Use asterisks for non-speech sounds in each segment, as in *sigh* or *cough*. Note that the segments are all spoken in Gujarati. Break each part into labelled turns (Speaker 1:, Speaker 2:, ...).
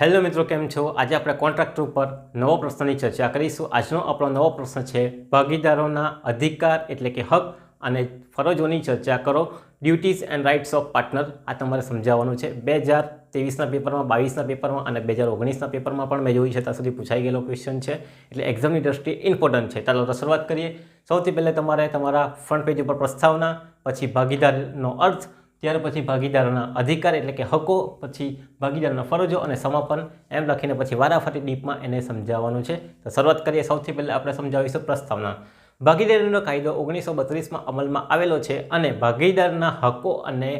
Speaker 1: હેલો મિત્રો, કેમ છો? આજે આપણે કોન્ટ્રાક્ટર ઉપર નવો પ્રશ્નની ચર્ચા કરીશું. આજનો આપણો નવો પ્રશ્ન છે, ભાગીદારોના અધિકાર એટલે કે હક અને ફરજોની ચર્ચા કરો. Duties and rights of partner આ તમારે સમજાવવાનું છે. બે હજાર ત્રેવીસના પેપરમાં, બાવીસના પેપરમાં અને બે હજાર ઓગણીસના પેપરમાં પણ મેં જોયું છે. ત્યાં સુધી પૂછાઈ ગયેલો ક્વેશ્ચન છે. એટલે એક્ઝામની દ્રષ્ટિએ ઇમ્પોર્ટન્ટ છે. ચાલો શરૂઆત કરીએ. સૌથી પહેલાં તમારે તમારા ફ્રન્ટ પેજ ઉપર પ્રસ્તાવના, પછી ભાગીદારનો અર્થ ત્યાર પછી ભાગીદારોના અધિકાર એટલે કે હકો, પછી ભાગીદારોના ફરજો અને સમાપન, એમ લખીને પછી વારાફરતી ડીપમાં એને સમજાવવાનું છે. તો શરૂઆત કરીએ. સૌથી પહેલાં આપણે સમજાવીશું પ્રસ્તાવના. ભાગીદારીનો કાયદો ઓગણીસો બત્રીસમાં અમલમાં આવેલો છે અને ભાગીદારના હકો અને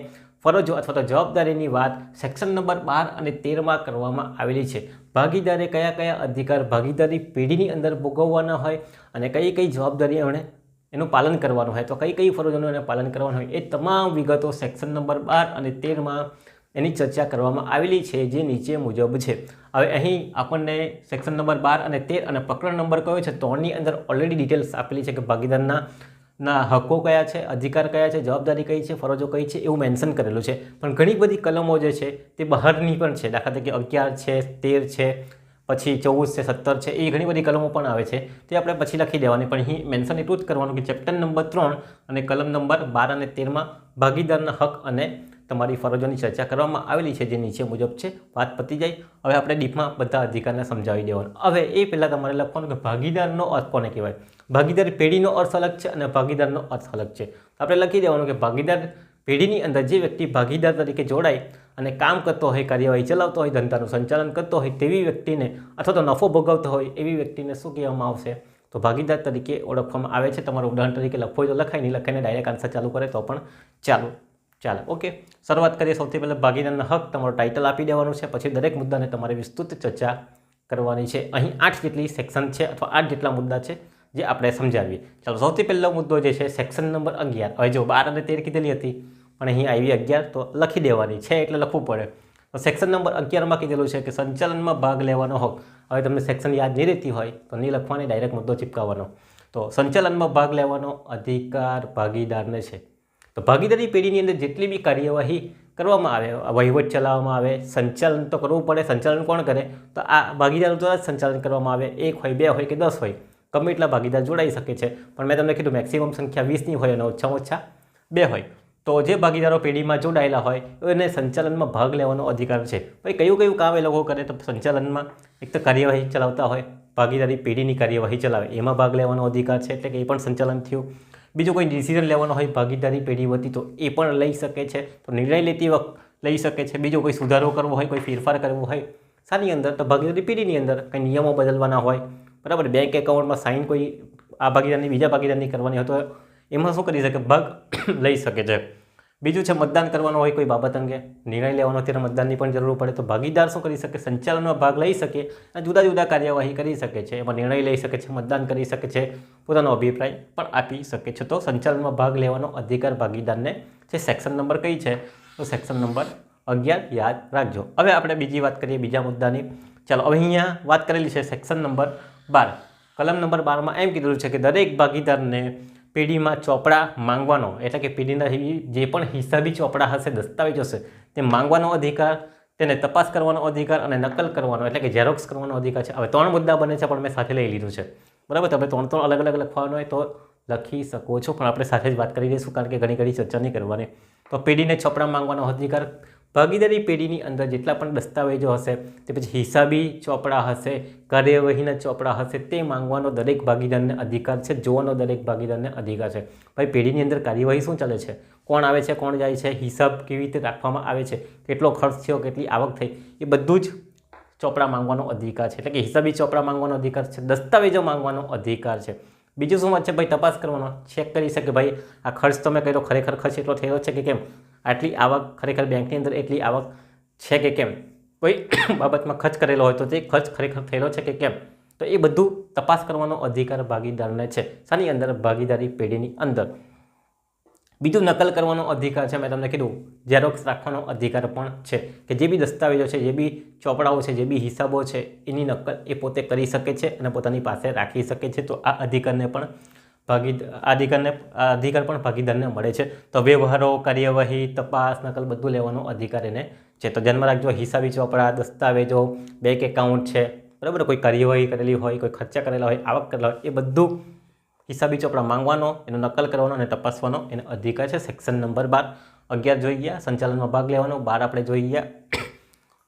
Speaker 1: ફરજો અથવા તો જવાબદારીની વાત સેક્શન નંબર બાર અને તેરમાં કરવામાં આવેલી છે. ભાગીદારે કયા કયા અધિકાર ભાગીદારી પેઢીની અંદર ભોગવવાના હોય અને કઈ કઈ જવાબદારી એમણે એનું પાલન કરવાનું હોય, તો કઈ કઈ ફરજોનું એને પાલન કરવાનું હોય, એ તમામ વિગતો સેક્શન નંબર બાર અને તેરમાં એની ચર્ચા કરવામાં આવેલી છે, જે નીચે મુજબ છે. હવે અહીં આપણને સેક્શન નંબર બાર અને તેર અને પ્રકરણ નંબર કયો છે, ત્રણની અંદર ઓલરેડી ડિટેલ્સ આપેલી છે કે ભાગીદારના ના હકો કયા છે, અધિકાર કયા છે, જવાબદારી કઈ છે, ફરજો કઈ છે, એવું મેન્શન કરેલું છે. પણ ઘણી બધી કલમો જે છે, તે બહારની પણ છે. દાખલા તરીકે અગિયાર છે, તેર છે પછી ચૌદ છે, સત્તર છે, એ ઘણી બધી કલમો પણ આવે છે. તે આપણે પછી લખી દેવાની. પણ અહીં મેન્શન એટલું જ કરવાનું કે ચેપ્ટર નંબર ત્રણ અને કલમ નંબર બાર અને તેરમાં ભાગીદારના હક અને તમારી ફરજોની ચર્ચા કરવામાં આવેલી છે, જે નીચે મુજબ છે. વાત પતી જાય. હવે આપણે ડીપમાં બધા અધિકારને સમજાવી દેવાનું. હવે એ પહેલાં તમારે લખવાનું કે ભાગીદારનો અર્થ કોને કહેવાય? ભાગીદાર પેઢીનો અર્થ અલગ છે અને ભાગીદારનો અર્થ અલગ છે. આપણે લખી દેવાનું કે ભાગીદાર પેઢીની અંદર જે વ્યક્તિ ભાગીદાર તરીકે જોડાય અને કામ કરતો હોય, કાર્યવાહી ચલાવતો હોય, ધંધાનું સંચાલન કરતો હોય, તેવી વ્યક્તિને અથવા તો નફો ભોગવતો હોય, એવી વ્યક્તિને શું કહેવામાં આવશે? તો ભાગીદાર તરીકે ઓળખવામાં આવે છે. તમારું ઉદાહરણ તરીકે લખવું હોય તો લખાય, નહીં લખાઈને ડાયરેક્ટ આન્સર ચાલુ કરે તો પણ ચાલુ. ચાલો. ઓકે. શરૂઆત કરીએ. સૌથી પહેલાં ભાગીદારના હક તમારું ટાઇટલ આપી દેવાનું છે. પછી દરેક મુદ્દાને તમારે વિસ્તૃત ચર્ચા કરવાની છે. અહીં આઠ જેટલી સેક્શન છે અથવા આઠ જેટલા મુદ્દા છે જે આપણે સમજાવીએ. ચાલો, સૌથી પહેલો મુદ્દો જે છે સેક્શન નંબર અગિયાર. હવે જો બાર અને તેર કીધેલી હતી પણ અહીં આવી અગિયાર તો લખી દેવાની છે એટલે લખવું પડે. તો સેક્શન નંબર અગિયારમાં કીધેલું છે કે સંચાલનમાં ભાગ લેવાનો હક હવે તમને સેક્શન યાદ નહીં રહેતી હોય તો નહીં લખવાની ડાયરેક્ટ મુદ્દો ચીપકાવવાનો. તો સંચાલનમાં ભાગ લેવાનો અધિકાર ભાગીદારને છે. તો ભાગીદારી પેઢીની અંદર જેટલી બી કાર્યવાહી કરવામાં આવે, વહીવટ ચલાવવામાં આવે, સંચાલન તો કરવું પડે, સંચાલન કોણ કરે? તો આ ભાગીદારો દ્વારા સંચાલન કરવામાં આવે. એક હોય, બે હોય કે દસ હોય. ગમે એટલા ભાગીદાર જોડાઈ શકે છે. પણ મેં તમને કીધું મેક્સિમમ સંખ્યા વીસની હોય અને ઓછામાં ઓછા બે હોય. તો જે ભાગીદારો પેઢીમાં જોડાયેલા હોય, એને સંચાલનમાં ભાગ લેવાનો અધિકાર છે. ભાઈ, કયું કયું કામ એ લોકો કરે તો સંચાલનમાં? એક તો કાર્યવાહી ચલાવતા હોય, ભાગીદારી પેઢીની કાર્યવાહી ચલાવે, એમાં ભાગ લેવાનો અધિકાર છે, એટલે કે એ પણ સંચાલન થયું. બીજું કોઈ ડિસિઝન લેવાનો હોય ભાગીદારી પેઢી વતી તો એ પણ લઈ શકે છે, તો નિર્ણય લેતી વખત લઈ શકે છે. બીજો કોઈ સુધારો કરવો હોય, કોઈ ફેરફાર કરવો હોય, શાની અંદર તો ભાગીદારી પેઢીની અંદર કંઈ નિયમો બદલવાના હોય. બરાબર બેંક એકાઉન્ટમાં સાઇન કોઈ આ ભાગીદારની, બીજા ભાગીદારની કરવાની હોય તો એમાં શું કરી શકે? ભાગ *coughs* લઈ શકે છે. બીજું છે, મતદાન કરવાનું હોય કોઈ બાબત અંગે. નિર્ણય લેવાનો ત્યારે મતદાનની પણ જરૂર પડે. તો ભાગીદાર શું કરી શકે? સંચાલનમાં ભાગ લઈ શકે અને જુદા જુદા કાર્યવાહી કરી શકે છે. એમાં નિર્ણય લઈ શકે છે, મતદાન કરી શકે છે, પોતાનો અભિપ્રાય પણ આપી શકે છે. તો સંચાલનમાં ભાગ લેવાનો અધિકાર ભાગીદારને જે સેક્શન નંબર કઈ છે? તો સેક્શન નંબર અગિયાર, યાદ રાખજો. હવે આપણે બીજી વાત કરીએ, બીજા મુદ્દાની. ચાલો, હવે અહીંયા વાત કરેલી છે, સેક્શન નંબર બાર. કલમ નંબર બારમાં એમ કીધેલું છે કે દરેક ભાગીદારને પેઢીમાં ચોપડા માંગવાનો, એટલે કે પેઢીના જે પણ હિસાબી ચોપડા હશે, દસ્તાવેજ હશે, તે માંગવાનો અધિકાર, તેને તપાસ કરવાનો અધિકાર અને નકલ કરવાનો, એટલે કે ઝેરોક્સ કરવાનો અધિકાર છે. હવે ત્રણ મુદ્દા બને છે, પણ મેં સાથે લઈ લીધું છે. બરાબર? તમે ત્રણ ત્રણ અલગ અલગ લખવાનો હોય તો લખી શકો છો, પણ આપણે સાથે જ વાત કરી દઈશું, કારણ કે ઘણી ઘણી ચર્ચા નહીં કરવાની. તો પેઢીને ચોપડા માંગવાનો અધિકાર ભાગીદારી પેઢીની અંદર જેટલા પણ દસ્તાવેજો હશે, તે પછી હિસાબી ચોપડા હશે કાર્યવાહીના ચોપડા હશે, તે માંગવાનો દરેક ભાગીદારને અધિકાર છે, જોવાનો દરેક ભાગીદારને અધિકાર છે. ભાઈ, પેઢીની અંદર કાર્યવાહી શું ચાલે છે? કોણ આવે છે, કોણ જાય છે? હિસાબ કેવી રીતે રાખવામાં આવે છે? કેટલો ખર્ચ થયો, કેટલી આવક થઈ? એ બધું જ ચોપડા માંગવાનો અધિકાર છે. એટલે કે હિસાબી ચોપડા માંગવાનો અધિકાર છે, દસ્તાવેજો માંગવાનો અધિકાર છે. બીજું શું વાત છે? ભાઈ, તપાસ કરવાનો. ચેક કરી શકે, ભાઈ, આ ખર્ચ તમે કર્યો, ખરેખર ખર્ચ એટલો થયો છે કે કેમ? આટલી આવક ખરેખર બેંકની અંદર એટલી આવક છે કે કેમ? કોઈ *coughs* બાબતમાં ખર્ચ કરેલો હોય તો તે ખર્ચ ખરેખર થયેલો છે કે કેમ? તો એ બધું તપાસ કરવાનો અધિકાર ભાગીદારને છે. શાની અંદર ભાગીદારી પેઢીની અંદર. બીજું નકલ કરવાનો અધિકાર છે. મેં તમને કીધું, ઝેરોક્સ રાખવાનો અધિકાર પણ છે કે જે બી દસ્તાવેજો છે, જે બી ચોપડાઓ છે, જે બી હિસાબો છે, એની નકલ એ પોતે કરી શકે છે અને પોતાની પાસે રાખી શકે છે. તો આ અધિકારને પણ ભાગી અધિકારને અધિકાર પણ ભાગીદારને મળે છે. તો વ્યવહારો, કાર્યવાહી, તપાસ, નકલ બધું લેવાનો અધિકાર એને છે. તો ધ્યાનમાં રાખજો, હિસાબી ચોપડા દસ્તાવેજો બેંક એકાઉન્ટ છે, બરાબર? કોઈ કાર્યવાહી કરેલી હોય, કોઈ ખર્ચા કરેલા હોય, આવક કરેલા હોય, એ બધું હિસાબી ચોપડા માંગવાનો, એનો નકલ કરવાનો અને તપાસવાનો એનો અધિકાર છે. સેક્શન નંબર બાર. અગિયાર જોઈ ગયા, સંચાલનમાં ભાગ લેવાનો. બાર આપણે જોઈ ગયા.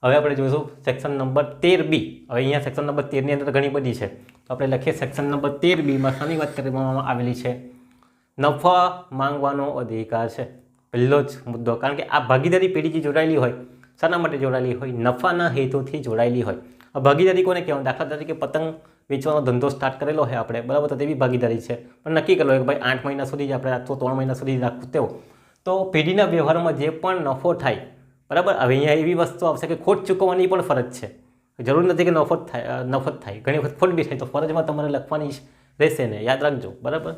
Speaker 1: હવે આપણે જોઈશું સેક્શન નંબર તેર બી. હવે અહીંયા સેક્શન નંબર તેરની અંદર ઘણી બધી છે. તો આપણે લખીએ સેક્શન નંબર તેર બીમાં શાની વાત કરવામાં આવેલી છે. નફા માંગવાનો અધિકાર છે. પહેલો જ મુદ્દો, કારણ કે આ ભાગીદારી પેઢી જે જોડાયેલી હોય, શાના માટે જોડાયેલી હોય, નફાના હેતુથી જોડાયેલી હોય. આ ભાગીદારી કોને કહેવાય? દાખલા તરીકે પતંગ વેચવાનો ધંધો સ્ટાર્ટ કરેલો હોય આપણે, બરાબર, તો તેવી ભાગીદારી છે. પણ નક્કી કરેલો કે ભાઈ આઠ મહિના સુધી જ આપણે રાખવું ત્રણ મહિના સુધી રાખવું તેવો. તો પેઢીના વ્યવહારમાં જે પણ નફો થાય, બરાબર, હવે અહીંયા એવી વસ્તુ આવશે કે ખોટ ચૂકવવાની પણ ફરજ છે. જરૂર નથી કે નફત થાય નફત થાય. ઘણી વખત ખોટ બી થાય. તો ફરજમાં તમારે લખવાની રહેશે ને. યાદ રાખજો. બરાબર?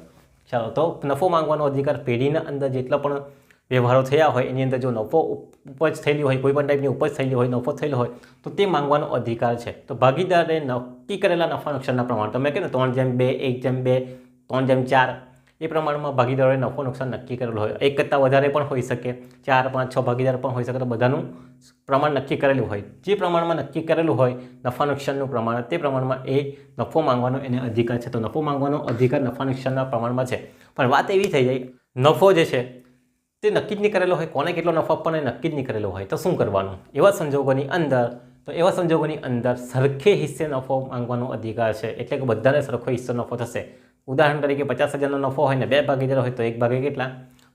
Speaker 1: ચાલો. તો નફો માંગવાનો અધિકાર પેઢીના અંદર જેટલા પણ વ્યવહારો થયા હોય, એની અંદર જો નફો ઉપજ થયેલી હોય, કોઈ પણ ટાઈપની ઉપજ થયેલી હોય, નફો થયેલો હોય, તો તે માંગવાનો અધિકાર છે. તો ભાગીદારે નક્કી કરેલા નફા નુકસાનના પ્રમાણ. તમે કહે ને, ત્રણ જેમ બે, એક જેમ બે, ત્રણ જેમ ચાર. એ પ્રમાણમાં ભાગીદારોએ નફો નુકસાન નક્કી કરેલું હોય. એક કરતાં વધારે પણ હોઈ શકે. ચાર, પાંચ, છ ભાગીદાર પણ હોઈ શકે. તો બધાનું પ્રમાણ નક્કી કરેલું હોય. જે પ્રમાણમાં નક્કી કરેલું હોય, નફા નુકસાનનું પ્રમાણ, તે પ્રમાણમાં એ નફો માંગવાનો એને અધિકાર છે. તો નફો માંગવાનો અધિકાર નફા નુકસાનના પ્રમાણમાં છે. પણ વાત એવી થઈ જાય, નફો જે છે, તે નક્કી જ નહીં કરેલો હોય. કોને કેટલો નફો આપવાનો એ નક્કી જ નહીં કરેલો હોય. તો શું કરવાનું? એવા સંજોગોની અંદર, તો એવા સંજોગોની અંદર સરખે હિસ્સે નફો માંગવાનો અધિકાર છે. એટલે કે બધાને સરખો હિસ્સો નફો થશે. ઉદાહરણ તરીકે પચાસ હજારનો નફો હોય ને બે ભાગીદાર હોય તો એક ભાગે કેટલા?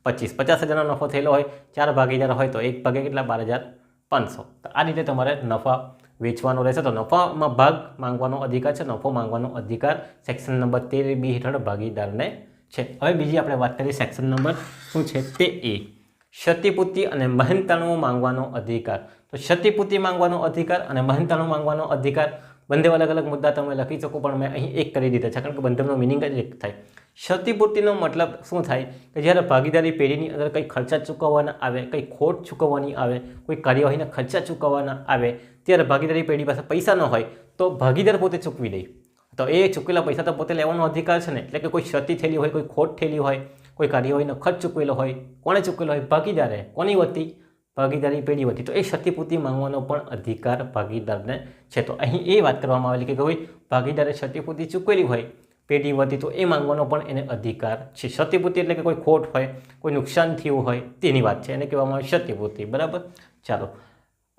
Speaker 1: પચીસ. પચાસ હજારનો નફો થયેલો હોય, ચાર ભાગીદાર હોય તો એક ભાગે કેટલા? બાર હજાર પાંચસો. તો આ રીતે તમારે નફા વેચવાનો રહેશે. તો નફામાં ભાગ માંગવાનો અધિકાર છે. નફો માંગવાનો અધિકાર સેક્શન નંબર તેર બી હેઠળ ભાગીદારને છે. હવે બીજી આપણે વાત કરીએ સેક્શન નંબર શું છે? તે એ. ક્ષતિપૂર્તિ અને મહેનતાણું માંગવાનો અધિકાર. તો ક્ષતિપૂર્તિ માંગવાનો અધિકાર અને મહેનતાણું માંગવાનો અધિકાર બંને અલગ અલગ મુદ્દા તમે લખી શકો, પણ મેં અહીં એક કરી દીધા છે. કારણ કે બંધનો મિનિંગ જ એક થાય. ક્ષતિપૂર્તિનો મતલબ શું થાય? કે જ્યારે ભાગીદારી પેઢીની અંદર કંઈ ખર્ચા ચૂકવવાના આવે, કંઈ ખોટ ચૂકવવાની આવે, કોઈ કાર્યવાહીના ખર્ચા ચૂકવવાના આવે, ત્યારે ભાગીદારી પેઢી પાસે પૈસા ન હોય, તો ભાગીદાર પોતે ચૂકવી દે. તો એ ચૂકેલા પૈસા તો પોતે લેવાનો અધિકાર છે ને? એટલે કે કોઈ ક્ષતિ થયેલી હોય, કોઈ ખોટ થયેલી હોય, કોઈ કાર્યવાહીનો ખર્ચ ચૂકવેલો હોય, કોણે ચૂકવેલો હોય? ભાગીદારે. કોની વતી? ભાગીદારી પેઢી વધી તો એ ક્ષતિપૂર્તિ માંગવાનો પણ અધિકાર ભાગીદારને છે. તો અહીં એ વાત કરવામાં આવેલી કે કોઈ ભાગીદારે ક્ષતિપૂર્તિ ચૂકવેલી હોય પેઢી વધી તો એ માંગવાનો પણ એને અધિકાર છે. ક્ષતિપૂર્તિ એટલે કે કોઈ ખોટ હોય, કોઈ નુકસાન થયું હોય, તેની વાત છે. એને કહેવામાં આવે ક્ષતિપૂર્તિ. બરાબર? ચાલો.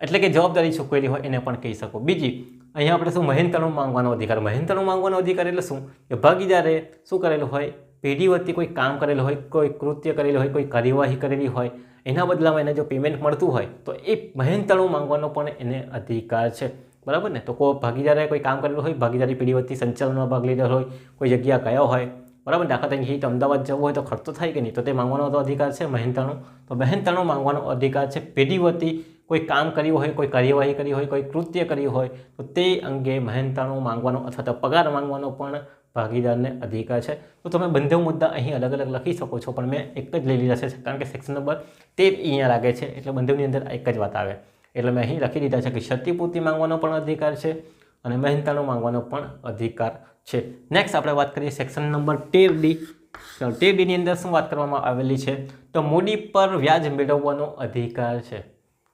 Speaker 1: એટલે કે જવાબદારી ચૂકવેલી હોય એને પણ કહી શકો. બીજી, અહીંયા આપણે શું મહેનતાણું માંગવાનો અધિકાર? મહેનતાણું માંગવાનો અધિકાર એટલે શું? કે ભાગીદારે શું કરેલું હોય? પેઢી વતી કોઈ કામ કરેલું હોય, કોઈ કૃત્ય કરેલું હોય, કોઈ કાર્યવાહી કરેલી હોય, એના બદલામાં એને જો પેમેન્ટ મળતું હોય, તો એ મહેનતાણું માંગવાનો પણ એને અધિકાર છે. બરાબર ને? તો કોઈ ભાગીદારે કોઈ કામ કરેલું હોય, ભાગીદારી પેઢી વતી સંચાલનમાં ભાગ લીધેલો હોય, કોઈ જગ્યા ગયો હોય, બરાબર દાખલા તરીકે અમદાવાદ જવું હોય તો ખર્ચો થાય કે નહીં? તો તે માંગવાનો તો અધિકાર છે, મહેનતાણું. તો મહેનતાણું માંગવાનો અધિકાર છે. પેઢી વતી કોઈ કામ કર્યું હોય, કોઈ કાર્યવાહી કરી હોય, કોઈ કૃત્ય કર્યું હોય, તો તે અંગે મહેનતાણું માંગવાનો અથવા તો પગાર માંગવાનો પણ ભાગીદારને અધિકાર છે. તો તમે બંને મુદ્દા અહીં અલગ અલગ લખી શકો છો, પણ મેં એક જ લઈ લીધા છે, કારણ કે સેક્શન નંબર તેર અહીંયા લાગે છે, એટલે બંનેની અંદર એક જ વાત આવે. એટલે મેં અહીં લખી દીધા છે કે ક્ષતિપૂર્તિ માંગવાનો પણ અધિકાર છે અને મહેનતાણું માંગવાનો પણ અધિકાર છે. નેક્સ્ટ આપણે વાત કરીએ સેક્શન નંબર ટેર ડી ટેર ડીની અંદર શું વાત કરવામાં આવેલી છે? તો મૂડી પર વ્યાજ મેળવવાનો અધિકાર છે.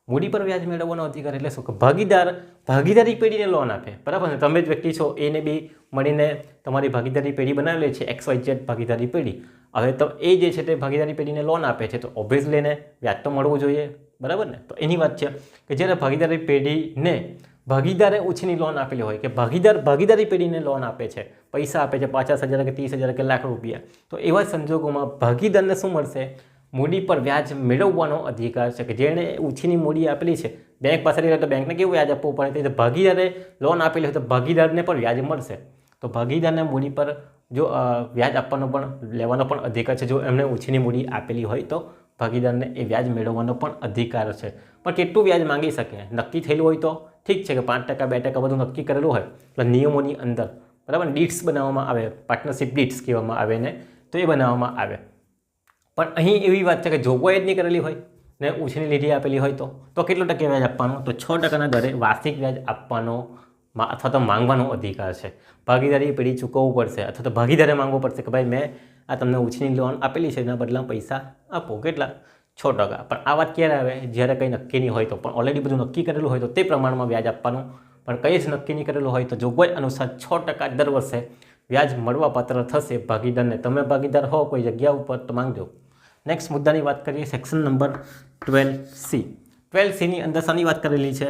Speaker 1: મૂડી પર વ્યાજ મેળવવાનો અધિકાર એટલે શું? કે ભાગીદાર, ભાગીદારી પેઢીને લોન આપે. બરાબર ને? તમે જ વ્યક્તિ છો, એને બી મળીને તમારી ભાગીદારી પેઢી બનાવેલી છે, એક્સ વાય ઝેડ ભાગીદારી પેઢી. હવે તો એ જે છે તે ભાગીદારી પેઢીને લોન આપે છે, તો ઓબ્વિયસલી વ્યાજ તો મળવું જોઈએ. બરાબર ને? તો એની વાત છે કે જ્યારે ભાગીદારી પેઢીને, ભાગીદારે ઓછીની લોન આપેલી હોય કે ભાગીદાર, ભાગીદારી પેઢીને લોન આપે છે, પૈસા આપે છે, પચાસ હજાર કે ત્રીસ હજાર કે લાખ રૂપિયા. તો એવા સંજોગોમાં ભાગીદારને શું મળશે? મૂડી પર વ્યાજ મેળવવાનો અધિકાર છે કે જેણે ઉછીની મૂડી આપેલી છે. બેંક પાસેથી લે તો બેંકને કેવું વ્યાજ આપવું પડે? તે ભાગીદારે લોન આપેલી હોય તો ભાગીદારને પણ વ્યાજ મળશે. તો ભાગીદારને મૂડી પર જો વ્યાજ આપવાનો પણ, લેવાનો પણ અધિકાર છે. જો એમણે ઉછીની મૂડી આપેલી હોય તો ભાગીદારને એ વ્યાજ મેળવવાનો પણ અધિકાર છે. પણ કેટલું વ્યાજ માંગી શકે? નક્કી થયેલું હોય તો ઠીક છે કે પાંચ ટકા, બે ટકા બધું નક્કી કરેલું હોય. એટલે નિયમોની અંદર બરાબર, ડીટ્સ બનાવવામાં આવે, પાર્ટનરશિપ ડીટ્સ કહેવામાં આવે ને, તો એ બનાવવામાં આવે. પણ અહીં એવી વાત છે કે જોગવાઈ જ નહીં કરેલી હોય ને ઉછીની લીધી આપેલી હોય તો તો કેટલો ટકે વ્યાજ આપવાનો? તો છ ટકાના દરે વાર્ષિક વ્યાજ આપવાનો અથવા તો માંગવાનો અધિકાર છે. ભાગીદારી પેઢી ચૂકવવું પડશે અથવા તો ભાગીદારે માંગવું પડશે કે ભાઈ, મેં આ તમને ઉછીની લોન આપેલી છે, એના બદલામાં પૈસા આપો. કેટલા? છ ટકા. પણ આ વાત ક્યારે આવે? જ્યારે કંઈ નક્કી નહીં હોય તો. પણ ઓલરેડી બધું નક્કી કરેલું હોય તો તે પ્રમાણમાં વ્યાજ આપવાનું. પણ કંઈ જ નક્કી નહીં કરેલું હોય તો જોગવાઈ અનુસાર છ ટકા દર વર્ષે વ્યાજ મળવાપાત્ર થશે. ભાગીદારને. તમે ભાગીદાર હો કોઈ જગ્યા ઉપર તો માંગજો. નેક્સ્ટ મુદ્દાની વાત કરીએ section number twelve C twelve સીની અંદર શાની વાત કરેલી છે?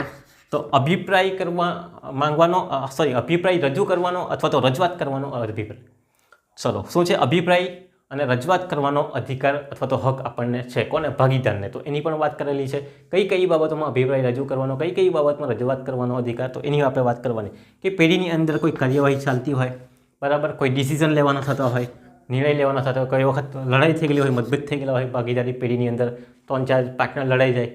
Speaker 1: તો અભિપ્રાય કરવા માંગવાનો સોરી અભિપ્રાય રજૂ કરવાનો અથવા તો રજૂઆત કરવાનો અભિપ્રાય. ચલો, શું છે અભિપ્રાય અને રજૂઆત કરવાનો અધિકાર અથવા તો હક આપણને છે? કોને? ભાગીદારને. તો એની પણ વાત કરેલી છે. કઈ કઈ બાબતોમાં અભિપ્રાય રજૂ કરવાનો, કઈ કઈ બાબતમાં રજૂઆત કરવાનો અધિકાર? તો એની આપણે વાત કરવાની. કે પેઢીની અંદર કોઈ કાર્યવાહી ચાલતી હોય, બરાબર? કોઈ ડિસિઝન લેવાના થતા હોય નિર્ણય લેવાના થતા કઈ વખત લડાઈ થઈ ગયેલી હોય, મતભેદ થઈ ગયેલા હોય, ભાગીદારી પેઢીની અંદર, ત્રણ ચાર પાર્ટનર લડાઈ જાય.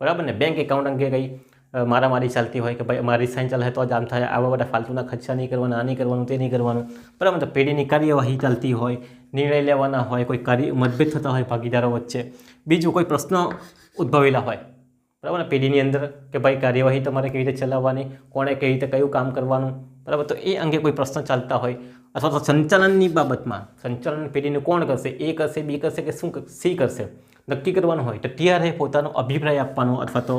Speaker 1: બરાબર ને? બેંક એકાઉન્ટ અંગે કંઈ મારા મારામારી ચાલતી હોય કે ભાઈ મારી સાઈન ચાલે તો જ આમ થાય, આવા બધા ફાલતુના ખર્ચા નહીં કરવાના, આ નહીં કરવાનું, તે નહીં કરવાનું. બરાબર તો પેઢીની કાર્યવાહી ચાલતી હોય, નિર્ણય લેવાના હોય, કોઈ કાર્ય, મતભેદ થતા હોય ભાગીદારો વચ્ચે. બીજું કોઈ પ્રશ્ન ઉદ્ભવેલા હોય. બરાબર ને? પેઢીની અંદર કે ભાઈ કાર્યવાહી તમારે કેવી રીતે ચલાવવાની, કોણે કેવી રીતે કયું કામ કરવાનું. બરાબર? તો એ અંગે કોઈ પ્રશ્ન ચાલતા હોય. અથવા તો સંચાલનની બાબતમાં. સંચાલન પેઢીને કોણ કરશે? એ કરશે, બી કરશે કે શું સી કરશે? નક્કી કરવાનું હોય તો ત્યારે પોતાનો અભિપ્રાય આપવાનો અથવા તો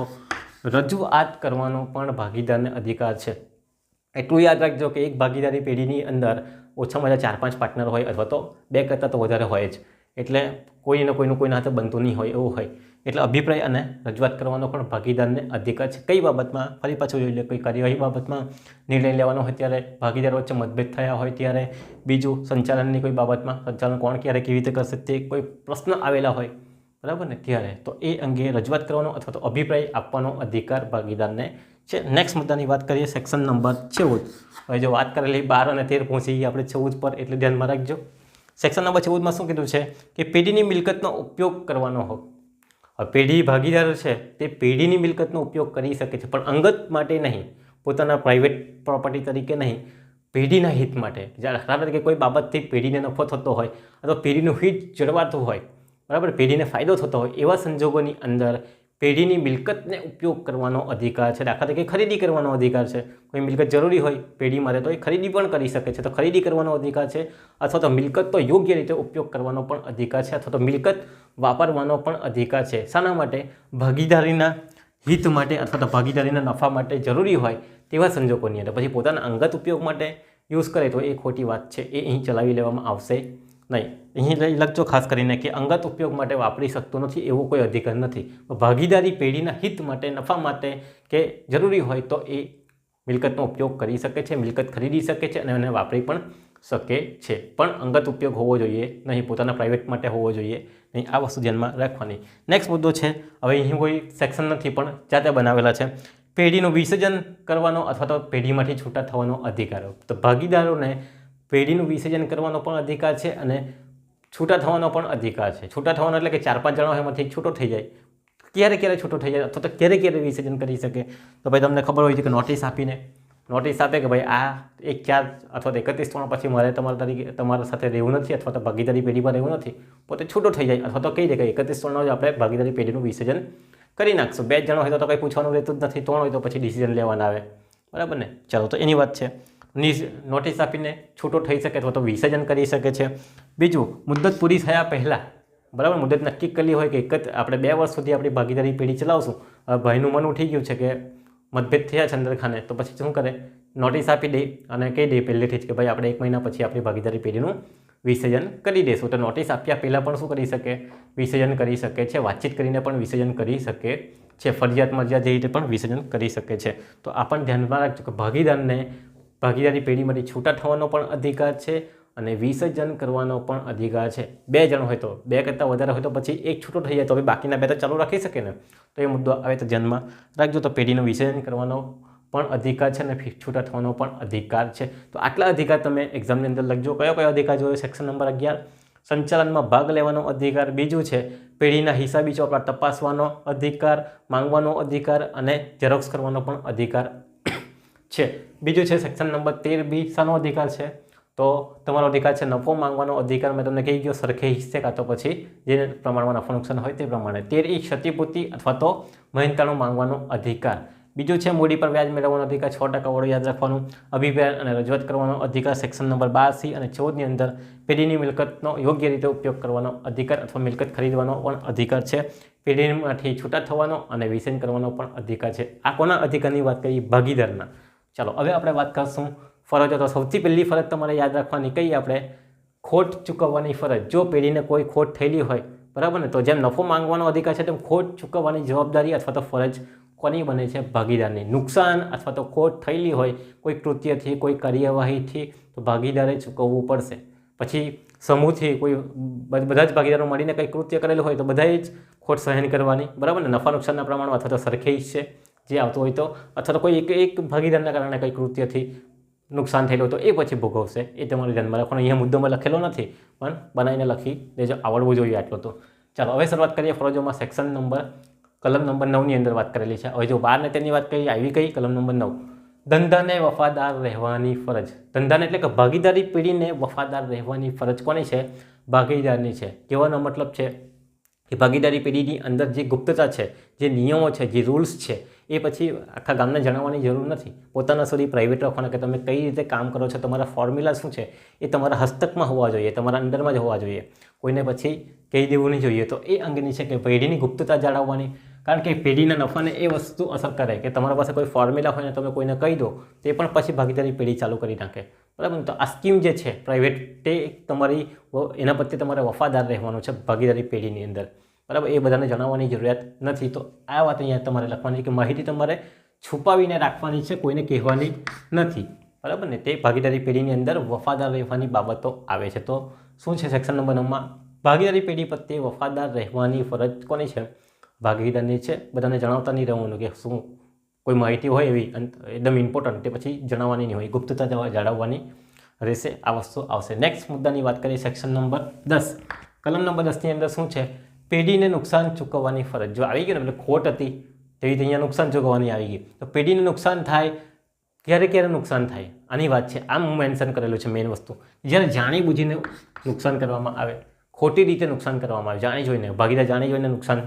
Speaker 1: રજૂઆત કરવાનો પણ ભાગીદારને અધિકાર છે. એટલું યાદ રાખજો કે એક ભાગીદારી પેઢીની અંદર ઓછામાં ઓછા ચાર પાંચ પાર્ટનર હોય અથવા તો બે કરતાં તો વધારે હોય જ. એટલે કોઈને કોઈનું કોઈના હાથે બનતું નહીં હોય એવું હોય. એટલે અભિપ્રાય અને રજૂઆત કરવાનો પણ ભાગીદારને અધિકાર છે. કઈ બાબતમાં? ફરી પાછું જોઈ લે, કોઈ કાર્યવાહી બાબતમાં નિર્ણય લેવાનો હોય ત્યારે ભાગીદાર વચ્ચે મતભેદ થયા હોય ત્યારે બીજું સંચાલનની કોઈ બાબતમાં? સંચાલન કોણ ક્યારે કેવી રીતે કરશે તે કોઈ પ્રશ્ન આવેલા હોય, બરાબર ને? ત્યારે તો એ અંગે રજૂઆત કરવાનો અથવા તો અભિપ્રાય આપવાનો અધિકાર ભાગીદારને છે. નેક્સ્ટ મુદ્દાની વાત કરીએ સેક્શન નંબર ચૌદ. હવે જો વાત કરેલી બાર અને તેર પહોંચી આપણે ચૌદ પર એટલે ધ્યાનમાં રાખજો. સેક્શન નંબર ચૌદમાં શું કીધું છે કે પેઢીની મિલકતનો ઉપયોગ કરવાનો હક પેઢી ભાગીદાર છે, તે પેઢીની મિલકતનો ઉપયોગ કરી શકે છે. પણ અંગત માટે નહીં, પોતાના પ્રાઇવેટ પ્રોપર્ટી તરીકે નહીં, પેઢીના હિત માટે. જ્યારે દાખલા તરીકે કોઈ બાબતથી પેઢીને નફો થતો હોય અથવા પેઢીનું હિત જળવાતું હોય, બરાબર, પેઢીને ફાયદો થતો હોય, એવા સંજોગોની અંદર પેઢીની મિલકતને ઉપયોગ કરવાનો અધિકાર છે. દાખલા તરીકે ખરીદી કરવાનો અધિકાર છે. કોઈ મિલકત જરૂરી હોય પેઢી માટે તો એ ખરીદી પણ કરી શકે છે. તો ખરીદી કરવાનો અધિકાર છે અથવા તો મિલકતનો યોગ્ય રીતે ઉપયોગ કરવાનો પણ અધિકાર છે અથવા તો મિલકત વાપરવાનો પણ અધિકાર છે. શાના માટે ભાગીદારીના હિત માટે અથવા તો ભાગીદારીના નફા માટે જરૂરી હોય તેવા સંજોગોની અંદર. પછી પોતાના અંગત ઉપયોગ માટે યુઝ કરે તો એ ખોટી વાત છે. એ અહીં ચલાવી લેવામાં આવશે નહીં. અહીં લખજો ખાસ કરીને કે અંગત ઉપયોગ માટે વાપરી શકતો નથી એવો કોઈ અધિકાર નથી. ભાગીદારી પેઢીના હિત માટે, નફા માટે કે જરૂરી હોય તો એ મિલકતનો ઉપયોગ કરી શકે છે, મિલકત ખરીદી શકે છે અને એને વાપરી પણ શકે છે. પણ અંગત ઉપયોગ હોવો જોઈએ, નહીં પોતાના પ્રાઇવેટ માટે હોવો જોઈએ, નહીં આ વસ્તુ ધ્યાનમાં રાખવાની. નેક્સ્ટ મુદ્દો છે, હવે અહીં કોઈ સેક્શન નથી, પણ જાતે બનાવેલા છે. પેઢીનું વિસર્જન કરવાનો અથવા તો પેઢીમાંથી છૂટા થવાનો અધિકાર. તો ભાગીદારોને પેઢીનું વિસર્જન કરવાનો પણ અધિકાર છે અને છૂટા થવાનો પણ અધિકાર છે. છૂટા થવાનો એટલે કે ચાર પાંચ જણા એમાંથી છૂટો થઈ જાય. ક્યારે ક્યારે છૂટો થઈ જાય અથવા તો ક્યારે ક્યારે વિસર્જન કરી શકે? તો ભાઈ તમને ખબર હોય છે કે નોટિસ આપીને નોટિસ આપે કે ભાઈ આ એક ચાર અથવા તો એકત્રીસ ત્રણ પછી મારે તમારા તરીકે તમારા સાથે રહેવું નથી અથવા તો ભાગીદારી પેઢીમાં રહેવું નથી, પોતે છૂટો થઈ જાય. અથવા તો કહી દે કે એકત્રીસ ત્રણનો જ આપણે ભાગીદારી પેઢીનું વિસર્જન કરી નાખશું. બે જણા હોય તો કંઈ પૂછવાનું રહેતું જ નથી, ત્રણ હોય તો પછી ડિસિઝન લેવાના આવે. બરાબર ને? ચાલો, તો એની વાત છે. નોટિસ આપીને છૂટો થઈ શકે અથવા તો વિસર્જન કરી શકે છે. બીજું મુદ્દત પૂરી થયા પહેલાં, બરાબર, મુદત નક્કી કરેલી હોય કે એક જ આપણે બે વર્ષ સુધી આપણી ભાગીદારી પેઢી ચલાવશું. ભાઈનું મન ઉઠી ગયું છે કે મતભેદ થયા છે ચંદ્રખાને. તો પછી શું કરે? નોટિસ આપી દે અને કહી દે પહેલેથી જ કે ભાઈ આપણે એક મહિના પછી આપણી ભાગીદારી પેઢીનું વિસર્જન કરી દઈશું તો નોટિસ આપ્યા પહેલાં પણ શું કરી શકે? વિસર્જન કરી શકે છે. વાતચીત કરીને પણ વિસર્જન કરી શકે છે. ફરજિયાત મરજિયાત જે રીતે પણ વિસર્જન કરી શકે છે. તો આ પણ ધ્યાનમાં રાખજો કે ભાગીદારને, ભાગીદારી પેઢીમાંથી છૂટા થવાનો પણ અધિકાર છે. અને વિસર્જન કરવાનો પણ અધિકાર છે. બે જણ હોય તો, બે કરતાં વધારે હોય તો પછી એક છૂટો થઈ જાય તો હવે બાકીના બે તો ચાલુ રાખી શકે ને. તો એ મુદ્દો આવે તો ધ્યાનમાં રાખજો. તો પેઢીનું વિસર્જન કરવાનો પણ અધિકાર છે અને છૂટા થવાનો પણ અધિકાર છે. તો આટલા અધિકાર તમે એક્ઝામની અંદર લખજો. કયો કયો અધિકાર જોયો? સેક્શન નંબર અગિયાર. સંચાલનમાં ભાગ લેવાનો અધિકાર બીજું છે. પેઢીના હિસાબી ચોપડા તપાસવાનો અધિકાર, માંગવાનો અધિકાર અને ઝેરોક્સ કરવાનો પણ અધિકાર છે. બીજું છે સેક્શન નંબર તેર બી. શાનો અધિકાર છે? તો તમારો અધિકાર છે, નફો માંગવાનો અધિકાર મેં તમને કહી ગયો, સરખે હિસ્સે કાં તો પછી જે પ્રમાણમાં નફો નુકસાન હોય તે પ્રમાણે. તેર એ ક્ષતિપૂર્તિ અથવા તો મહેનતાણું માંગવાનો અધિકાર. બીજું છે, મૂડી પર વ્યાજ મેળવવાનો અધિકાર, છ ટકા વડો યાદ રાખવાનું, અભિપ્રાય અને રજૂઆત કરવાનો અધિકાર, સેક્શન નંબર બાર સી અને ચૌદની અંદર પેઢીની મિલકતનો યોગ્ય રીતે ઉપયોગ કરવાનો અધિકાર અથવા મિલકત ખરીદવાનો પણ અધિકાર છે. પેઢીમાંથી છૂટા થવાનો અને વિસન કરવાનો પણ અધિકાર છે. આ કોના અધિકારની વાત કરીએ? ભાગીદારના. ચાલો, હવે આપણે વાત કરશું ફરજો તો સૌથી પહેલી ફરજ તમારે યાદ રાખવાની કહીએ આપણે? ખોટ ચૂકવવાની ફરજ. જો પેઢીને કોઈ ખોટ થયેલી હોય, બરાબર ને? તો જેમ નફો માંગવાનો અધિકાર છે, તેમ ખોટ ચૂકવવાની જવાબદારી અથવા તો ફરજ કોની બને છે? ભાગીદારની. નુકસાન અથવા તો ખોટ થયેલી હોય, કોઈ કૃત્યથી, કોઈ કાર્યવાહીથી, તો ભાગીદારે ચૂકવવું પડશે. પછી સમૂહથી કોઈ બધા જ ભાગીદારો મળીને કંઈ કૃત્ય કરેલું હોય, તો બધાએ જ ખોટ સહન કરવાની. બરાબર ને? નફા નુકસાનના પ્રમાણમાં અથવા તો સરખેજ છે, જે આવતું હોય તો. અથવા તો કોઈ એક એક ભાગીદારના કારણે કંઈ કૃત્યથી નુકસાન થયેલું તો એ પછી ભોગવશે. એ તમારે ધ્યાનમાં રાખવાનો. અહીંયા મુદ્દોમાં લખેલો નથી, પણ બનાવીને લખી દેજો. આવડવું જોઈએ આટલું તો. ચાલો, હવે શરૂઆત કરીએ ફરજોમાં સેક્શન નંબર કલમ નંબર નવની અંદર વાત કરેલી છે. હવે જો બાર ને તેની વાત કરીએ, આવી કઈ કલમ નંબર નવ. ધંધાને વફાદાર રહેવાની ફરજ. ધંધાને એટલે કે ભાગીદારી પેઢીને વફાદાર રહેવાની ફરજ કોની છે? ભાગીદારની છે. કહેવાનો મતલબ છે કે ભાગીદારી પેઢીની અંદર જે ગુપ્તતા છે, જે નિયમો છે, જે રૂલ્સ છે એ પછી આખા ગામને જણાવવાની જરૂર નથી. પોતાના સુધી પ્રાઇવેટ રાખવાના કે તમે કઈ રીતે કામ કરો છો, તમારા ફોર્મ્યુલા શું છે, એ તમારા હસ્તકમાં હોવા જોઈએ, તમારા અંદરમાં જ હોવા જોઈએ. કોઈને પછી કહી દેવું નહીં જોઈએ. તો એ અંગેની છે કે પેઢીની ગુપ્તતા જાળવવાની. કારણ કે પેઢીના નફાને એ વસ્તુ અસર કરે કે તમારા પાસે કોઈ ફોર્મ્યુલા હોય ને તમે કોઈને કહી દો, તે પણ પછી ભાગીદારી પેઢી ચાલુ કરી નાખે. બરાબર? તો આ સ્કીમ જે છે પ્રાઇવેટ તે તમારી એના પ્રત્યે તમારે વફાદાર રહેવાનું છે ભાગીદારી પેઢીની અંદર. બરાબર? એ બધાને જણાવવાની જરૂરિયાત નથી. તો આ વાત અહીંયા તમારે લખવાની કે માહિતી તમારે છુપાવીને રાખવાની છે, કોઈને કહેવાની નથી. બરાબર ને? તે ભાગીદારી પેઢીની અંદર વફાદાર રહેવાની બાબતો આવે છે. તો શું છે સેક્શન નંબર નવમાં? ભાગીદારી પેઢી પ્રત્યે વફાદાર રહેવાની ફરજ કોની છે? ભાગીદારની છે. બધાને જણાવતા નહીં રહેવાનું કે શું કોઈ માહિતી હોય એવી એકદમ ઇમ્પોર્ટન્ટ તે પછી જણાવવાની નહીં હોય. ગુપ્તતા જાળવવાની રહેશે. આ વસ્તુ આવશે. નેક્સ્ટ મુદ્દાની વાત કરીએ સેક્શન નંબર દસ. કલમ નંબર દસની અંદર શું છે? પેઢીને નુકસાન ચૂકવવાની ફરજ. જો આવી ગયું ને એટલે ખોટ હતી તેવી અહીંયા નુકસાન ચૂકવવાની આવી ગઈ. તો પેઢીને નુકસાન થાય, ક્યારે ક્યારે નુકસાન થાય? આની વાત છે. આમ હું મેન્શન કરેલું છે મેઇન વસ્તુ. જ્યારે જાણી બુજીને નુકસાન કરવામાં આવે, ખોટી રીતે નુકસાન કરવામાં આવે, જાણી જોઈને, ભાગીદાર જાણી જોઈને નુકસાન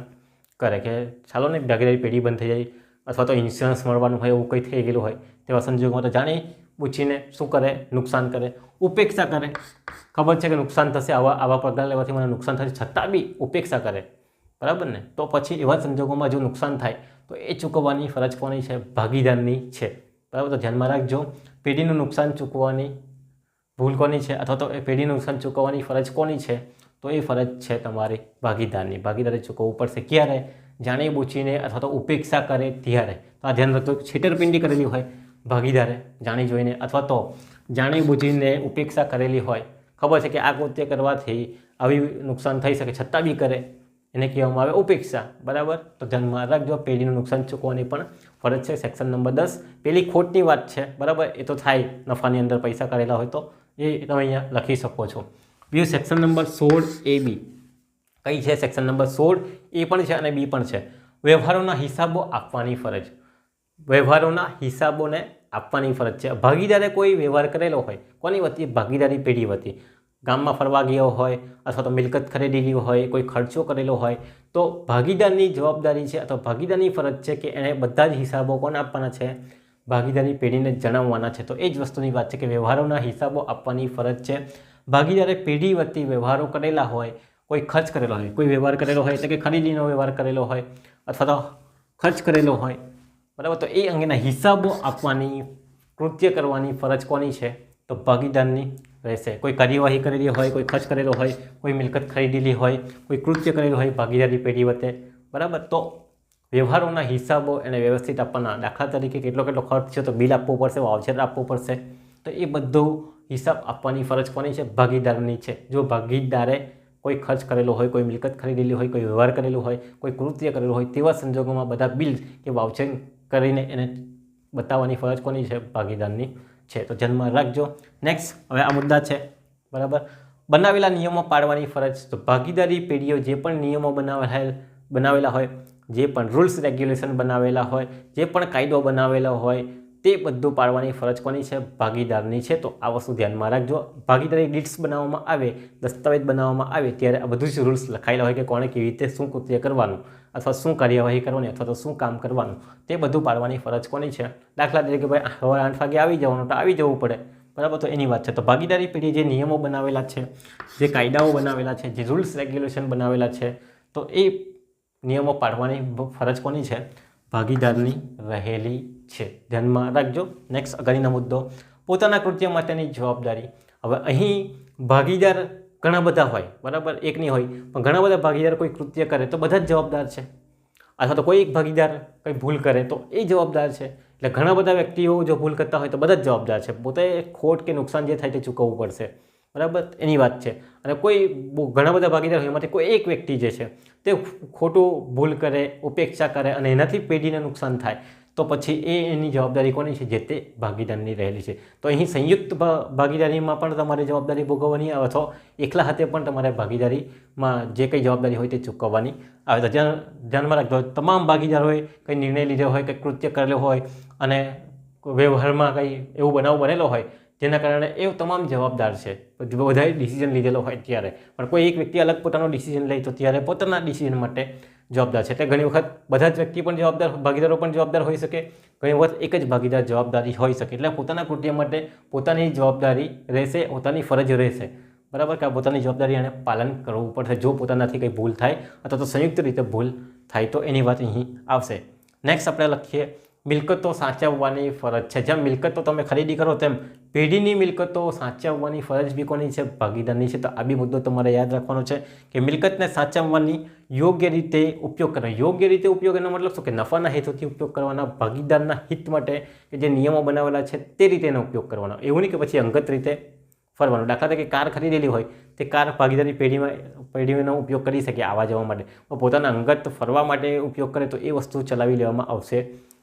Speaker 1: કરે કે ચાલો ને ભાગીદારી પેઢી બંધ થઈ જાય અથવા તો ઇન્સ્યોરન્સ મળવાનું હોય એવું કંઈ થઈ ગયેલું હોય, તેવા સંજોગોમાં તો જાણી પૂછીને શું કરે, નુકસાન કરે, ઉપેક્ષા કરે. ખબર છે કે નુકસાન થશે, આવા આવા પગલાં લેવાથી મને નુકસાન થશે છતાં બી ઉપેક્ષા કરે. બરાબર ને? તો પછી એવા સંજોગોમાં જો નુકસાન થાય, તો એ ચૂકવવાની ફરજ કોની છે? ભાગીદારની છે. બરાબર? તો ધ્યાનમાં રાખજો, પેઢીનું નુકસાન ચૂકવવાની ભૂલ કોની છે? અથવા તો એ પેઢીનું નુકસાન ચૂકવવાની ફરજ કોની છે? તો એ ફરજ છે તમારી ભાગીદારની. ભાગીદારે ચૂકવવું પડશે ક્યારે? જાણી બૂછીને અથવા તો ઉપેક્ષા કરે ત્યારે. તો આ ધ્યાન રાખજો છેતરપિંડી કરેલી હોય ભાગીદારે જાણી જોઈને અથવા તો જાણી બૂજીને ઉપેક્ષા કરેલી હોય. ખબર છે કે આ કૃત્ય કરવાથી આવી નુકસાન થઈ શકે, છતાં બી કરે. એને કહેવામાં આવે ઉપેક્ષા. બરાબર? તો ધ્યાનમાં રાખજો, પેઢીનું નુકસાન ચૂકવવાની પણ ફરજ છે. સેક્શન નંબર દસ. પેલી ખોટની વાત છે. બરાબર? એ તો થાય. નફાની અંદર પૈસા કરેલા હોય તો એ તમે અહીંયા લખી શકો છો. બીજું સેક્શન નંબર સોળ એ બી કઈ છે? સેક્શન નંબર સોળ. એ પણ છે અને બી પણ છે. વ્યવહારોના હિસાબો આપવાની ફરજ. વ્યવહારોના હિસાબોને આપવાની ફરજ છે. ભાગીદારે કોઈ વ્યવહાર કરેલો હોય, કોની વતી? ભાગીદારી પેઢી વતી. ગામમાં ફરવા ગયો હોય અથવા તો મિલકત ખરીદેલી હોય, કોઈ ખર્ચો કરેલો હોય, તો ભાગીદારની જવાબદારી છે અથવા ભાગીદારની ફરજ છે કે એણે બધા જ હિસાબો કોને આપવાના છે? ભાગીદારી પેઢીને જણાવવાના છે. તો એ જ વસ્તુની વાત છે કે વ્યવહારોના હિસાબો આપવાની ફરજ છે. ભાગીદારે પેઢી વતી વ્યવહારો કરેલા હોય કોઈ ખર્ચ કરેલો હોય, કોઈ વ્યવહાર કરેલો હોય એટલે કે ખરીદીનો વ્યવહાર કરેલો હોય અથવા તો ખર્ચ કરેલો હોય. બરાબર? તો એ અંગેના હિસાબો આપવાની, કૃત્ય કરવાની ફરજ કોની છે? તો ભાગીદારની રહેશે. કોઈ કાર્યવાહી કરેલી હોય, કોઈ ખર્ચ કરેલો હોય, કોઈ મિલકત ખરીદેલી હોય, કોઈ કૃત્ય કરેલું હોય ભાગીદારી પેઢી વચ્ચે. બરાબર? તો વ્યવહારોના હિસાબો એને વ્યવસ્થિત આપવાના. દાખલા તરીકે કેટલો કેટલો ખર્ચ છે તો બિલ આપવું પડશે વાવચર આપવું પડશે. તો એ બધું હિસાબ આપવાની ફરજ કોની છે? ભાગીદારની છે. જો ભાગીદારે કોઈ ખર્ચ કરેલો હોય, કોઈ મિલકત ખરીદેલી હોય, કોઈ વ્યવહાર કરેલું હોય, કોઈ કૃત્ય કરેલું હોય, તેવા સંજોગોમાં બધા બિલ કે વાઉચર કરીને એને બતાવવાની ફરજ કોની છે? ભાગીદારની છે. તો જન્મ રાખજો. નેક્સ્ટ હવે આ મુદ્દા છે. બરાબર? બનાવેલા નિયમો પાડવાની ફરજ. તો ભાગીદારી પેઢીઓ જે પણ નિયમો બનાવેલા બનાવેલા હોય, જે પણ રૂલ્સ રેગ્યુલેશન બનાવેલા હોય, જે પણ કાયદો બનાવેલો હોય તે બધું પાડવાની ફરજ કોની છે? ભાગીદારની છે. તો આ વસ્તુ ધ્યાનમાં રાખજો. ભાગીદારી ડીટ્સ બનાવવામાં આવે, દસ્તાવેજ બનાવવામાં આવે, ત્યારે આ બધું જ રૂલ્સ લખાયેલા હોય કે કોણે કેવી રીતે શું કૃત્ય કરવાનું અથવા શું કાર્યવાહી કરવાની અથવા તો શું કામ કરવાનું. તે બધું પાડવાની ફરજ કોની છે? દાખલા તરીકે ભાઈ, સવારે આઠ વાગે આવી જવાનું તો આવી જવું પડે. બરાબર? તો એની વાત છે. તો ભાગીદારી પેઢી જે નિયમો બનાવેલા છે, જે કાયદાઓ બનાવેલા છે, જે રૂલ્સ રેગ્યુલેશન બનાવેલા છે, તો એ નિયમો પાડવાની ફરજ કોની છે? ભાગીદારની રહેલી છે. ધ્યાનમાં રાખજો. નેક્સ્ટ અગાડીનો મુદ્દો. પોતાના કૃત્ય માટેની જવાબદારી. હવે અહીં ભાગીદાર ઘણા બધા હોય, બરાબર? એક નહીં હોય, પણ ઘણા બધા ભાગીદાર કોઈ કૃત્ય કરે તો બધા જ જવાબદાર છે. અથવા તો કોઈ એક ભાગીદાર કંઈ ભૂલ કરે તો એ જવાબદાર છે. એટલે ઘણા બધા વ્યક્તિઓ જો ભૂલ કરતા હોય તો બધા જ જવાબદાર છે. પોતે ખોટ કે નુકસાન જે થાય તે ચૂકવવું પડશે. બરાબર? એની વાત છે. અને કોઈ ઘણા બધા ભાગીદાર હોય એમાંથી કોઈ એક વ્યક્તિ જે છે તે ખોટું ભૂલ કરે, ઉપેક્ષા કરે અને એનાથી પેઢીને નુકસાન થાય. તો પછી એ એની જવાબદારી કોની છે? જે તે ભાગીદારની રહેલી છે. તો અહીં સંયુક્ત ભાગીદારીમાં પણ તમારે જવાબદારી ભોગવવાની અથવા એકલા હાથે પણ તમારે ભાગીદારીમાં જે કંઈ જવાબદારી હોય તે ચૂકવવાની. આવે તો ધ્યાનમાં રાખજો, તમામ ભાગીદારોએ કંઈ નિર્ણય લીધો હોય, કંઈ કૃત્ય કરેલો હોય અને વ્યવહારમાં કંઈ એવું બનાવ બનેલો હોય જેના કારણે એ તમામ જવાબદાર છે. બધાએ ડિસિઝન લીધેલો હોય ત્યારે. પણ કોઈ એક વ્યક્તિ અલગ પોતાનો ડિસિઝન લે તો ત્યારે પોતાના ડિસિઝન માટે જવાબદાર છે. એટલે ઘણી વખત બધા જ વ્યક્તિ પણ જવાબદાર, ભાગીદારો પણ જવાબદાર હોઈ શકે. ઘણી વખત એક જ ભાગીદાર જવાબદારી હોઈ શકે. એટલે પોતાના કૃત્ય માટે પોતાની જવાબદારી રહેશે, પોતાની ફરજ રહેશે. બરાબર કે પોતાની જવાબદારી એને પાલન કરવું પડશે. જો પોતાનાથી કંઈ ભૂલ થાય અથવા તો સંયુક્ત રીતે ભૂલ થાય તો એની વાત અહીં આવશે. નેક્સ્ટ આપણે લખીએ મિલકતો સાચવવાની ફરજ છે. જેમ મિલકતો તમે ખરીદી કરો તેમ પેઢીની મિલકતો સાચવવાની ફરજ બી કોની છે? ભાગીદારની છે. તો આ બી મુદ્દો તમારે યાદ રાખવાનો છે કે મિલકતને સાચવવાની યોગ્ય રીતે ઉપયોગ કરવાનો યોગ્ય રીતે ઉપયોગ એનો મતલબ શું? કે નફાના હેતુથી ઉપયોગ કરવાના, ભાગીદારના હિત માટે કે જે નિયમો બનાવેલા છે તે રીતે એનો ઉપયોગ કરવાનો. એવું નહીં કે પછી અંગત રીતે ફરવાનું. દાખલા તરીકે કાર ખરીદેલી હોય તે કાર ભાગીદારી પેઢીમાં, પેઢીનો ઉપયોગ કરી શકે આવવા જવા માટે. પોતાના અંગત ફરવા માટે ઉપયોગ કરે તો એ વસ્તુ ચલાવી લેવામાં આવશે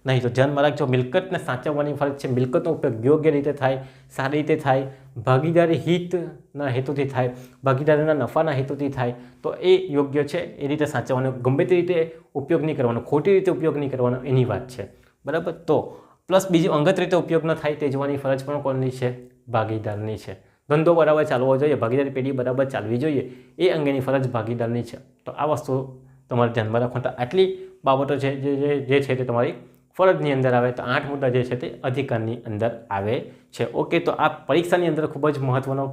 Speaker 1: નહીં, તો ધ્યાનમાં રાખજો, મિલકતને સાચવવાની ફરજ છે. મિલકતનો ઉપયોગ યોગ્ય રીતે થાય, સારી રીતે થાય, ભાગીદારી હિતના હેતુથી થાય, ભાગીદારીના નફાના હેતુથી થાય, તો એ યોગ્ય છે, એ રીતે સાચવવાનો, ગમે તે રીતે ઉપયોગ નહીં કરવાનો, ખોટી રીતે ઉપયોગ નહીં કરવાનો, એની વાત છે. બરાબર? તો પ્લસ બીજું અંગત રીતે ઉપયોગ ન થાય તે જોવાની ફરજ પણ કોની છે? ભાગીદારની છે. ધંધો બરાબર ચાલવો જોઈએ, ભાગીદારી પેઢી બરાબર ચાલવી જોઈએ, એ અંગેની ફરજ ભાગીદારની છે. તો આ વસ્તુ તમારે ધ્યાનમાં રાખવાનું તો આટલી બાબતો છે જે જે છે તે તમારી ફરજની અંદર આવે તો આઠ મુદ્દા જે છે તે અધિકારની અંદર આવે છે. ઓકે તો આ પરીક્ષાની અંદર ખૂબ જ મહત્ત્વનો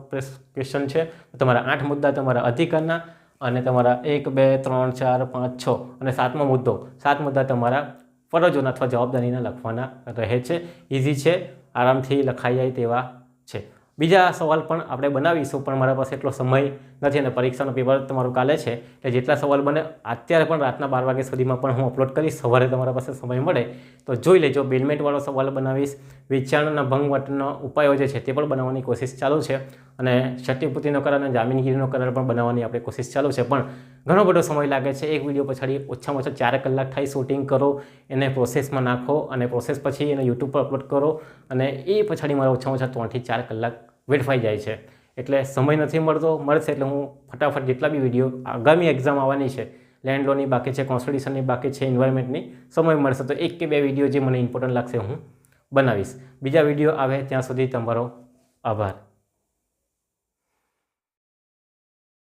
Speaker 1: ક્વેશ્ચન છે. તમારા આઠ મુદ્દા તમારા અધિકારના અને તમારા એક, બે, ત્રણ, ચાર, પાંચ, છ અને સાતમો મુદ્દો. સાત મુદ્દા તમારા ફરજોના અથવા જવાબદારીના લખવાના રહે છે. ઇઝી છે. આરામથી લખાઈ જાય તેવા છે. બીજા સવાલ પણ આપણે બનાવીશું, પણ મારા પાસે એટલો સમય નથી અને પરીક્ષાનો પેપર તમારું કાલે છે. એટલે જેટલા સવાલ બને, અત્યારે પણ રાતના બાર વાગ્યા સુધીમાં પણ હું અપલોડ કરીશ. સવારે તમારા પાસે સમય મળે તો જોઈ લેજો. બેલમેટવાળો સવાલ બનાવીશ. વેચાણના ભંગ માટેના ઉપાયો જે છે તે પણ બનાવવાની કોશિશ ચાલુ છે. અને ક્ષતિપૂર્તિનો કરાર અને જામીનગીરીનો કરાર પણ બનાવવાની આપણે કોશિશ ચાલુ છે. પણ ઘણો બધો સમય લાગે છે. એક વીડિયો પછાડી ઓછામાં ઓછા ચાર કલાક થાય શૂટિંગ કરો, એને પ્રોસેસમાં નાખો અને પ્રોસેસ પછી એને યુટ્યુબ પર અપલોડ કરો અને એ પછાડી મારા ઓછામાં ઓછા ત્રણથી ચાર કલાક વેડફાઈ જાય છે. એટલે સમય નથી મળતો, મળશે એટલે હું ફટાફટ જેટલા બી વીડિયો, આગામી એક્ઝામ આવવાની છે લેન્ડ લોનની બાકી છે કોન્સ્ટિટ્યુશનની બાકી છે એન્વાયરમેન્ટની સમય મળશે તો એક કે બે વીડિયો જે મને ઇમ્પોર્ટન્ટ લાગશે હું બનાવીશ. બીજા વીડિયો આવે ત્યાં સુધી તમારો આભાર.